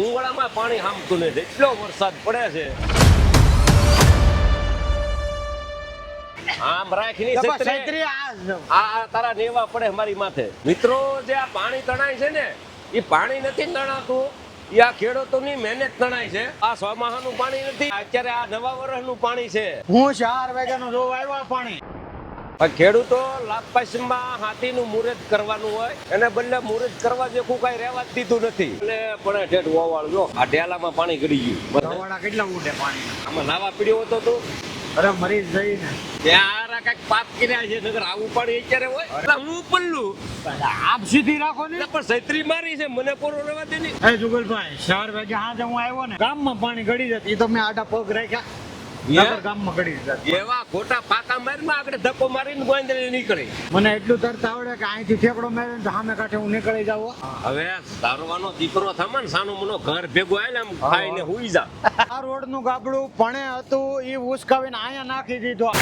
ઉંગળામાં પાણી હામતું નથી એટલો વરસાદ પડે છે. આમ રાખીની છત્રી. આ તારા નેવા પડે મારી માથે. મિત્રો જે આ પાણી તણાય છે ને એ પાણી નથી તણાતું. એ આ ખેડૂતોની મહેનત તણાય છે. આ ચોમાહાનું પાણી નથી. અત્યારે આ નવા વર્ષનું પાણી છે. હું ચાર વાગ્યાનો જોવા આવ્યો પણ. ખેડૂતો લાભપાસમાં હાથીનું મુહૂર્ત કરવાનું હોય એને બદલે મુહૂર્ત કરવા જેવું કઈ રહેવા જ દીધું નથી. એટલે પણ ઠેઠ ઓવાળ જો આ ઢેલામાં પાણી ગળી ગયું. બરાબર? કેટલા ઉડે પાણી? આમાં નાવા પીડ્યો હતો તું? અરે મરી જ જઈ ને ત્યાં કાંઈક પાપ કર્યા છે નગર આવું પાણી અત્યારે હોય. એટલે હું પલ્લું? આપ સીધી રાખો ને. પણ સૈત્રી મારી છે મને કોરો રહેવા દે ને જુગલભાઈ ચાર વાગે હાજે હું આવ્યો ને ગામમાં પાણી ગળી જતી તો મેં આડા પગ રાખ્યા. એવા ખોટા પાકા મારીમાં આગળ ધક્કો મારીને ગોંદરી નીકળી. મને એટલું તરત આવડે કે અહીંથી ઠેકડો માર્યો સામે કાંઠે હું નીકળી જાઉં હવે દારૂવાનો દીકરો થમા ને સાનું મનો ઘર ભેગો આવેલ આમ ખાઈને હુઈ જા. આ રોડનું ગાબડું પણે હતું એ ઉસકાવીને અહીંયા નાખી દીધો.